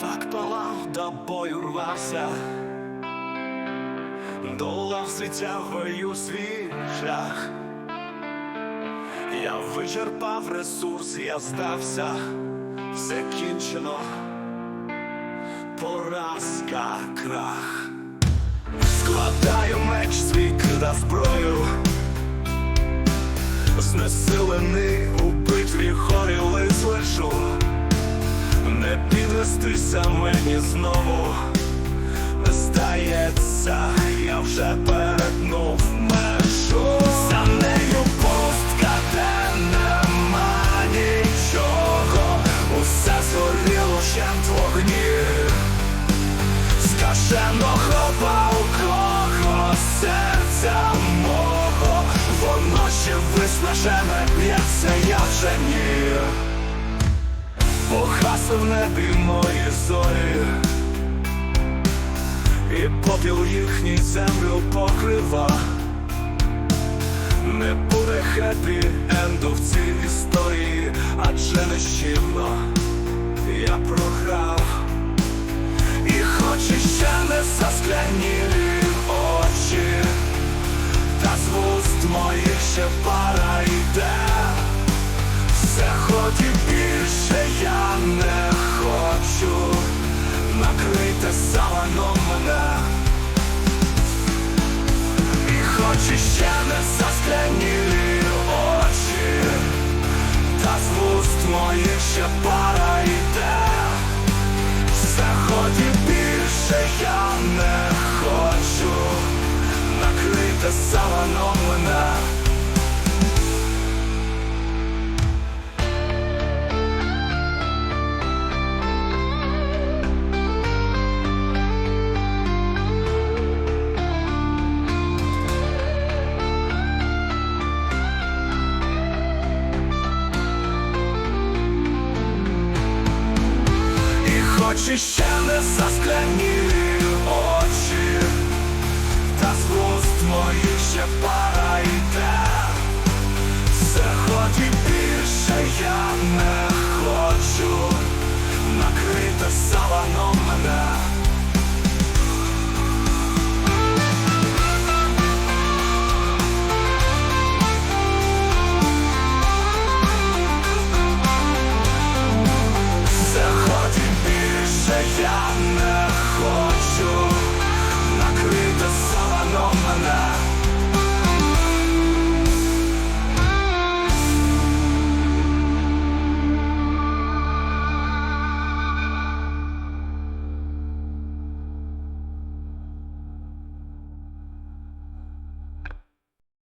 Так палав до бою рвався, долав звідтягую свій шлях. Я вичерпав ресурс, я здався, все кінчено, поразка, крах. Складаю меч свій кида зброю, знесилений не мені знову. Здається, я вже перетнув межу. За нею пустка, де нема нічого. Усе згоріло щент вогні. Скаженого палкого серця мого. Воно ще виснажене б'ється, я вже ні Погасли в небі мої зорі. І попіл їхній землю покрива. Не буде хеппі енду в цій історії, адже нещівно я програв. І хоч іще не засклянілі очі, та з вуст моїх ще пара йде. Все І хоч не очі? Та з вуст моїх ще І ще не заскляніли очі, та з вуст твоїх ще пара йде, все хоч і більше я не хочу накрити саланом мене.